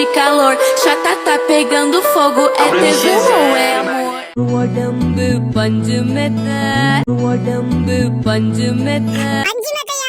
de calor. Chata tá pegando fogo, é tesão ou é amor? உடம்பு பஞ்சு மெத்த உடம்பு பஞ்சு மெத்த அஞ்சு மெத்தையா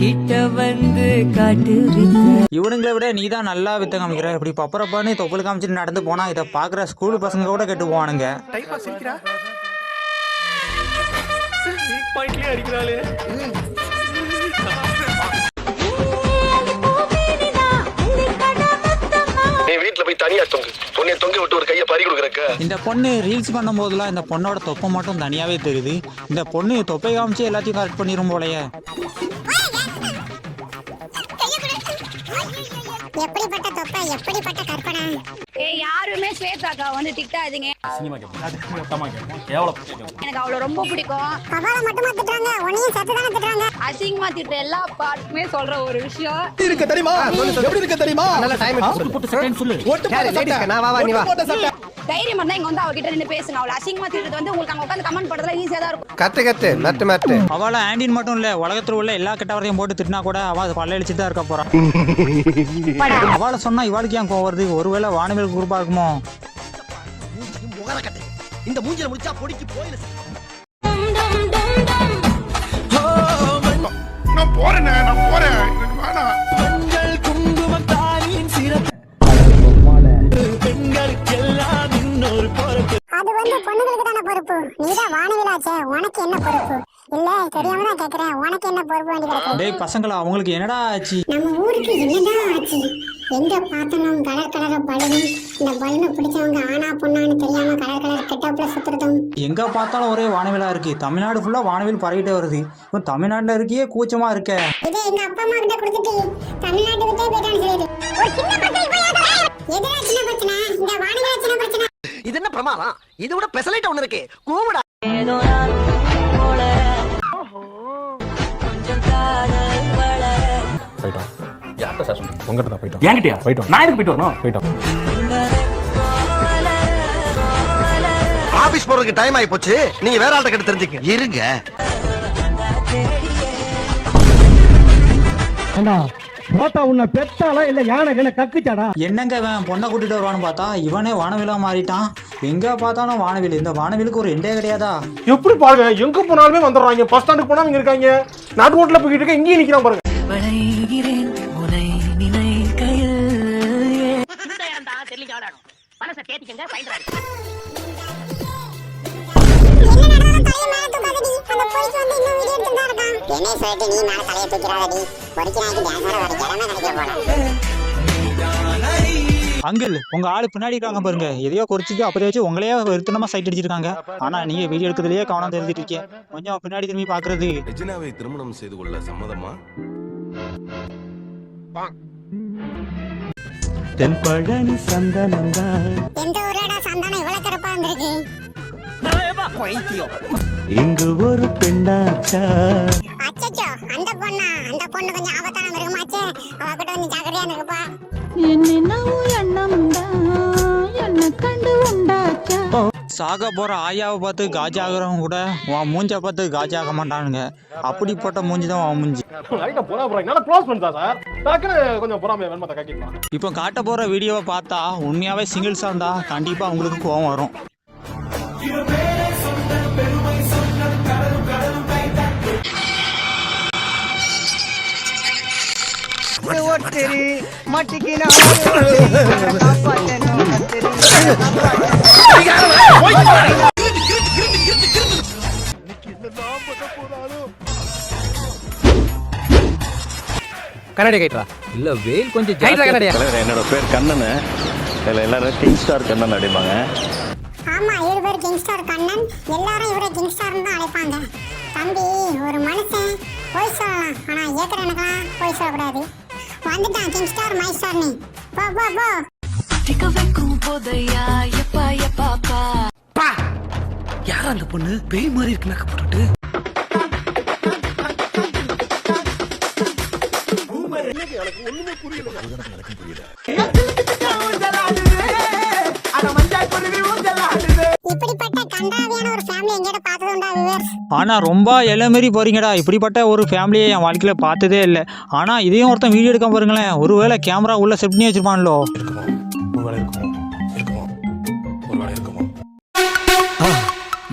கிட்ட வந்து காட்டு வித்த இவனுங்களை விட நீ தான் நல்லா வித்த காமிக்கிற. இப்படி பப்பரப்பான்னு தொப்புள் காமிச்சிட்டு நடந்து போனா இதை பார்க்குற ஸ்கூல் பசங்க கூட கெட்டு போவானுங்க. வீட்ல இந்த பொண்ணு ரீல்ஸ் பண்ணும்போதெல்லாம் இந்த பொண்ணோட தொப்பை மட்டும் தனியாவே தெரியுது. இந்த பொண்ணு தொப்பை காமிச்சு எல்லாத்தையும் கரெக்ட் பண்ணிரும் போலயே. எப்படிப்பட்ட தொப்பை எப்படிப்பட்ட கற்பனை? யாருமே ஸ்வேதாக்கா வந்து திட்டாதீங்க. எனக்கு அவளை ரொம்ப பிடிக்கும். கபால மட்டுமா திட்டுறாங்க? உன்னையும் சேர்த்து தானே திட்டுறாங்க? அசிங்கமா திட்டுற எல்லா பாட்டுமே சொல்ற ஒரு விஷயம். இருக்க தெரியுமா? எப்படி இருக்க தெரியுமா? நல்ல டைம் சொல்லு. நான் வா வா நீ வா. தைரியம் இருந்தா இங்க வந்து அவகிட்ட நின்று பேசுங்க. அவளை அசிங்கமா திட்டுறது வந்து உங்களுக்கு அங்க உட்காந்து கமெண்ட் பண்றதுல ஈஸியா தான் இருக்கும். கட்டு கட்டு. நட்டு நட்டு. அவளை ஆண்டின் மட்டும் இல்ல உலகத்துல உள்ள எல்லா கெட்டவரையும் போட்டு திட்டினா கூட அவ பல்ல தான் இருக்க போறான் அவளை சொன்னா இவாளுக்கு ஏன் கோவம் வருது? ஒருவேளை வானவில் குரூப்பா இருக்குமோ இந்த மூஞ்சில முடிச்சா பொடிக்கு போயில நான் போறேனே நான் போறேன். எனக்கு வேணாம் அது வந்து பொண்ணுங்களுக்கு தானே பொறுப்பு? நீதான் வானவிலாச்சே உனக்கு என்ன பொறுப்பு? இல்ல தெரியாம தான் கேக்குறேன் உனக்கு என்ன பொறுப்பு வேண்டி கிடக்கு டேய் பசங்களா அவங்களுக்கு என்னடா ஆச்சு? நம்ம ஊருக்கு என்னதான் ஆச்சு? எங்க பார்த்தாலும் கலர் கலர பலூன் இந்த பலூனை பிடிச்சவங்க ஆனா பொண்ணான்னு தெரியாம கலர் கலர் கெட்டப்ல சுத்துறதும். எங்க பார்த்தாலும் ஒரே வானவிலா இருக்கு. தமிழ்நாடு ஃபுல்லா வானவில் பரவிட்டே வருது. இப்போ தமிழ்நாட்டுல இருக்கியே கூச்சமா இருக்க. இதே எங்க அப்பா அம்மா கிட்ட கொடுத்துட்டு தமிழ்நாட்டு விட்டே போயிட்டான்னு சொல்லிடு ஒரு சின்ன பிரச்சனை சின்ன இந்த வானிலை சின்ன பிரச்சனை. இது என்ன பிரமாதம்? இது விட பெசலைட் ஒண்ணு இருக்கு. கூவிடா. ஏதோ நான் போல. கொஞ்சம் காதல் வளர. என்கிட்டயா? போயிட்டோம் நான் எதுக்கு போயிட்டு வரணும்? போயிட்டோம் ஆபீஸ் போறதுக்கு டைம் ஆயி போச்சு. நீங்க வேற ஆள்கிட்ட கிட்ட தெரிஞ்சுக்க இருங்க. போட்டா உன்னை பெத்தாளா இல்ல யானை கண்ண கக்குச்சாடா? என்னங்க இவன்? பொண்ணை கூட்டிட்டு வருவான்னு பார்த்தா இவனே வானவிலா மாறிட்டான். எங்க பார்த்தாலும் வானவில். இந்த வானவிலுக்கு ஒரு எண்டே கிடையாதா? எப்படி பாருங்க எங்க போனாலுமே வந்துடுறாங்க. பஸ் ஸ்டாண்டுக்கு போனா இங்க இருக்காங்க. நாட்டு ரோட்ல போய்கிட்டு இருக்க இங்கேயும் நிக்கிறான் பாருங்க. வீடியோ எடுத்துட்டு தான் இருக்கான் என்னை சொல்லிட்டு நீ மேல தலையை தூக்கிறாதடி பொறிக்கு நாய்க்கு டான்ஸ் ஆட வர இடமே கிடைக்க போல அங்கிள் உங்க ஆளு பின்னாடி இருக்காங்க பாருங்க. எதையோ குறிச்சிட்டு அப்படியே வச்சு உங்களையே வெறுத்தனமா சைட் அடிச்சிருக்காங்க. ஆனா நீங்க வீடியோ எடுக்கிறதுலயே கவனம் தெரிஞ்சிட்டு இருக்கீங்க கொஞ்சம் பின்னாடி திரும்பி பாக்குறது ரெஜினாவை திருமணம் செய்து கொள்ள சம்மதமா? எந்த ஊரோட சந்தானம் இவ்வளவு சிறப்பா இருந்திருக்கு இங்கு ஒரு பெண்ணாச்சா? அச்சச்சோ அந்த பொண்ணா? அந்த பொண்ணு கொஞ்சம் ஆபத்தான மிருகமாச்சே. அவ கிட்ட கொஞ்சம் ஜாக்கிரதையா இருக்குப்பா சாக போற ஆயாவை பார்த்து காஜா ஆகுறவங்க கூட உன் மூஞ்ச பார்த்து காஜா ஆக மாட்டானுங்க. அப்படிப்பட்ட மூஞ்சி தான் உன் மூஞ்சி. இப்போ காட்ட போற வீடியோவை பார்த்தா உண்மையாவே சிங்கிள்ஸா இருந்தா கண்டிப்பா உங்களுக்கு கோவம் வரும். கண்ணாடி கைட்ரா இல்ல வெயில் கொஞ்சம் என்னோட பேர் கண்ணனு. இதுல எல்லாரும் கிங் ஸ்டார் கண்ணன் அடிப்பாங்க ஆமா இவர் பேர் கிங்ஸ்டார் கண்ணன். எல்லாரும் இவரை கிங்ஸ்டார் தான் அழைப்பாங்க. தம்பி ஒரு மனுஷன். போய் சொல்லலாம். ஆனா ஏக்கர் எனக்கெல்லாம் போய் சொல்லக்கூடாது. வந்துட்டான் கிங்ஸ்டார் மை ஸ்டார் நீ போ போ போ. திக்க வைக்கும் போதையா எப்பா எப்பாப்பா யார் அந்த பொண்ணு? பேய் மாதிரி இருக்கு மேக்கப் போட்டுட்டு. ஆனால் ரொம்ப இளமாரி போறீங்கடா. இப்படிப்பட்ட ஒரு ஃபேமிலியை என் வாழ்க்கையில் பார்த்ததே இல்லை. ஆனால் இதையும் ஒருத்தன் வீடியோ எடுக்காம பாருங்களேன். ஒருவேளை கேமரா உள்ள செட் பண்ணி வச்சிருப்பான்லோ.